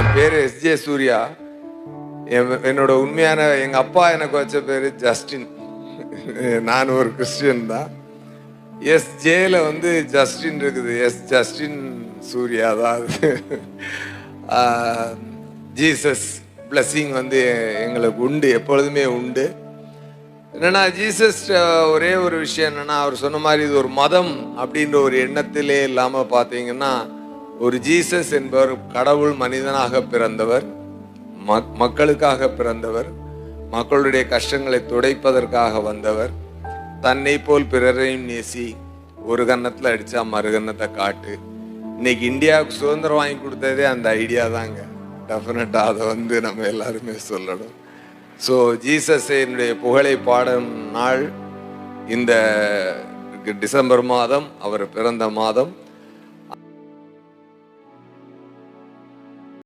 என் பேர் எஸ்ஜே சூர்யா. என் என்னோட உண்மையான எங்கள் அப்பா எனக்கு வச்ச பேர் ஜஸ்டின். நான் ஒரு கிறிஸ்டியன் தான். எஸ் ஜேல வந்து ஜஸ்டின் இருக்குது. எஸ் ஜஸ்டின் சூர்யா தான் ஜீசஸ் பிளஸ்ஸிங் வந்து எங்களுக்கு உண்டு எப்பொழுதுமே உண்டு. என்னன்னா ஜீசஸ் ஒரே ஒரு விஷயம் என்னன்னா அவர் சொன்ன மாதிரி இது ஒரு மதம் அப்படின்ற ஒரு எண்ணத்திலே இல்லாமல் பார்த்தீங்கன்னா ஒரு ஜீசஸ் என்பவர் கடவுள் மனிதனாக பிறந்தவர் மக்- மக்களுக்காக பிறந்தவர் மக்களுடைய கஷ்டங்களை துடைப்பதற்காக வந்தவர். தன்னை போல் பிறரையும் நேசி ஒரு கன்னத்தில் அடித்தா மறு கன்னத்தை காட்டு. இன்னைக்கு இந்தியாவுக்கு சுதந்திரம் வாங்கி கொடுத்ததே அந்த ஐடியா தாங்க. டெஃபினட்டாக அதை வந்து நம்ம எல்லாருமே சொல்லணும். ஸோ ஜீசஸ் என்னுடைய புகழை பாடும் நாள் இந்த டிசம்பர் மாதம் அவர் பிறந்த மாதம்.